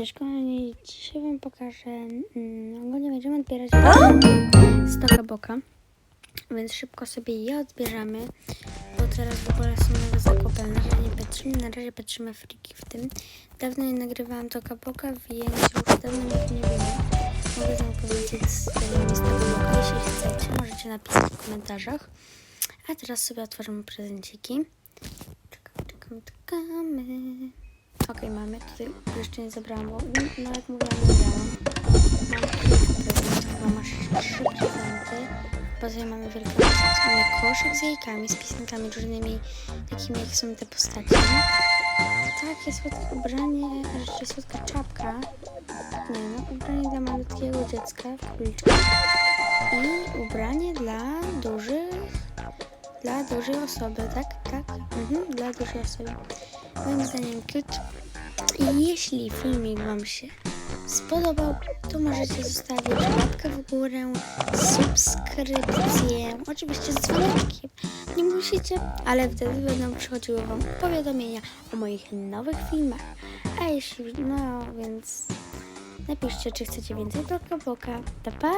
Cześć kochani, dzisiaj wam pokażę, mm, ogólnie będziemy odbierać z Toka Boka, więc szybko sobie je odbierzemy, bo teraz w ogóle są nowe zakupy, na razie nie patrzymy, na razie patrzymy friki w tym. Dawno nie nagrywałam Toka Boka, więc już dawno nie wiem, mogę wam powiedzieć z tego boka, jeśli chcecie, możecie napisać w komentarzach. A teraz sobie otworzymy prezenciki. Czekamy, czekamy, czekamy. Okej, mamy. Tutaj jeszcze nie zabrałam, bo no jak mówiłam, nie zabrałam. Mam kilka prezentów, mam trzy prezenty. Poza mamy wielkanoc, mamy koszyk z jajkami, z pisankami różnymi, takimi jak są te postacie. Takie słodkie ubranie, raczej słodka czapka. Nie no, ubranie dla malutkiego dziecka w kuliczku. I ubranie dla dużych, dla dużej osoby, tak? Tak? Mhm, dla dużej osoby. Moim zdaniem cute. Jeśli filmik Wam się spodobał, to możecie zostawić łapkę w górę, subskrypcję, oczywiście z dzwoneczkiem. Nie musicie, ale wtedy będą przychodziły Wam powiadomienia o moich nowych filmach. A jeśli, no więc napiszcie, czy chcecie więcej Boka Boka. Pa, pa!